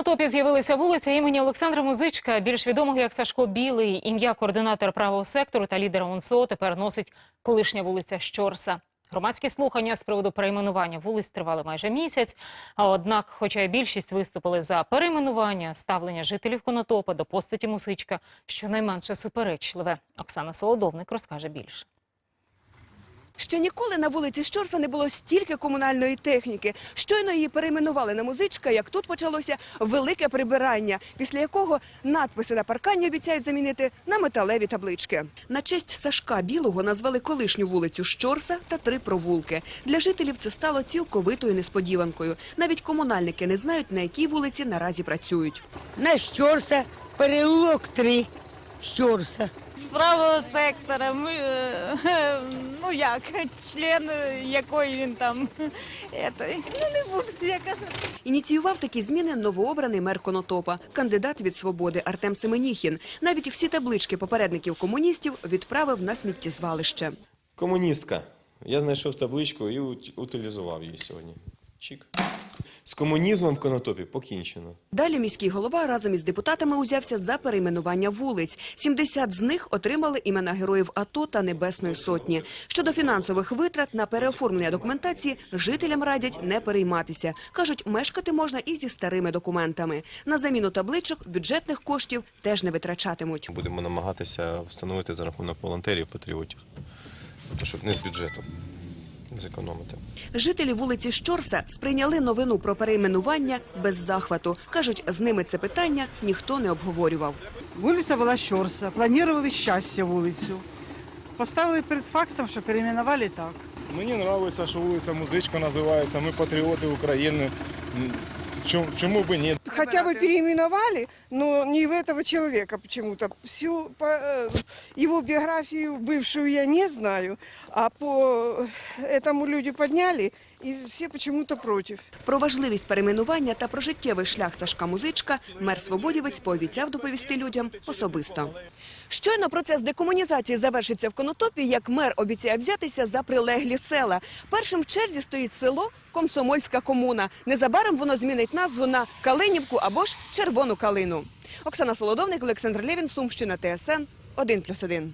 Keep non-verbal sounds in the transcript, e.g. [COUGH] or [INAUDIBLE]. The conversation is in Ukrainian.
Конотопі з'явилася вулиця імені Олександра Музичка, більш відомого як Сашко Білий. Ім'я координатора правого сектору та лідера УНСО тепер носить колишня вулиця Щорса. Громадські слухання з приводу перейменування вулиць тривали майже місяць. А однак, хоча й більшість виступили за перейменування, ставлення жителів Конотопа до постаті Мусичка щонайменше суперечливе. Оксана Солодовник розкаже більше. Ще ніколи на вулиці Щорса не було стільки комунальної техніки. Щойно її перейменували на музичка, як тут почалося велике прибирання, після якого надписи на паркані обіцяють замінити на металеві таблички. На честь Сашка Білого назвали колишню вулицю Щорса та три провулки. Для жителів це стало цілковитою несподіванкою. Навіть комунальники не знають, на якій вулиці наразі працюють. На Щорса, переулок 3, Щорса. З правого сектора. Ми, е, ну як, [LAUGHS] член якої він там. [LAUGHS] Ето, ну не буду я казати. Ініціював такі зміни новообраний мер Конотопа, кандидат від свободи Артем Семеніхін. Навіть всі таблички попередників комуністів відправив на сміттєзвалище. Комуністка. Я знайшов табличку і ут- утилізував її сьогодні. Чік. З комунізмом в Конотопі покінчено. Далі міський голова разом із депутатами узявся за перейменування вулиць. 70 з них отримали імена героїв АТО та Небесної Сотні. Щодо фінансових витрат на переоформлення документації жителям радять не перейматися. Кажуть, мешкати можна і зі старими документами. На заміну табличок бюджетних коштів теж не витрачатимуть. Будемо намагатися встановити за рахунок волонтерів, патріотів. Щоб не з бюджету зекономити. Жителі вулиці Щорса сприйняли новину про перейменування без захвату. Кажуть, з ними це питання ніхто не обговорював. Вулиця була Щорса, планували щастя вулицю. Поставили перед фактом, що перейменували так. Мені подобається, що вулиця Музичка називається. Ми патріоти України. Чому, чому б ні? хотя бы переименовали, но не в этого человека почему-то. Всю по, э, его биографию бывшую я не знаю, а по этому люди подняли, и все почему-то против. Про важливість перейменування та про життєвий шлях Сашка Музичка мер Свободівець пообіцяв доповісти людям особисто. Щойно процес декомунізації завершиться в Конотопі, як мер обіцяє взятися за прилеглі села. Першим в черзі стоїть село Комсомольська комуна. Незабаром воно змінить назву на Калинівку або ж Червону Калину. Оксана Солодовник, Олександр Лєвін, Сумщина, ТСН 1+,1.